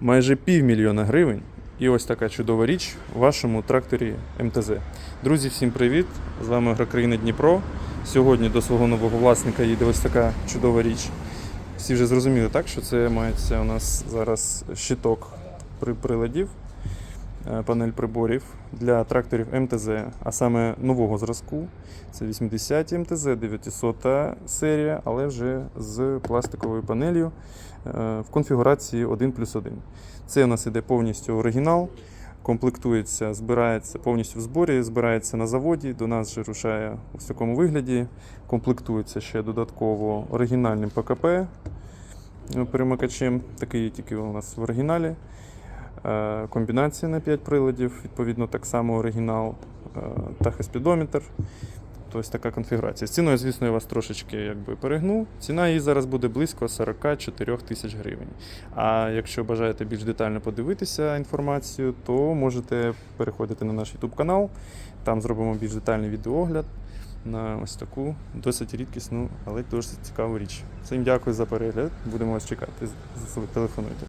майже півмільйона гривень. І ось така чудова річ у вашому тракторі МТЗ. Друзі, всім привіт! З вами Агрокраїна Дніпро. Сьогодні до свого нового власника їде ось така чудова річ. Всі вже зрозуміли, так, що це мається у нас зараз щиток при приладів, панель приборів для тракторів МТЗ, а саме нового зразку. Це 80 МТЗ, 900 серія, але вже з пластиковою панелью е, в конфігурації 1 плюс 1. Це у нас іде повністю оригінал, комплектується, збирається повністю в зборі, збирається на заводі. До нас же рушає у такому вигляді. Комплектується ще додатково оригінальним ПКП е, перемикачем. Такий тільки у нас в оригіналі. Е, Комбінація на 5 приладів, відповідно, так само оригінал, е, тахоспідометр. Тобто ось така конфігурація. З ціною, звісно, я вас трошечки якби перегнув. Ціна її зараз буде близько 44 тисяч гривень. А якщо бажаєте більш детально подивитися інформацію, то можете переходити на наш YouTube канал. Там зробимо більш детальний відеоогляд на ось таку досить рідкісну, але досить цікаву річ. Всім дякую за перегляд. Будемо вас чекати. Телефонуйте.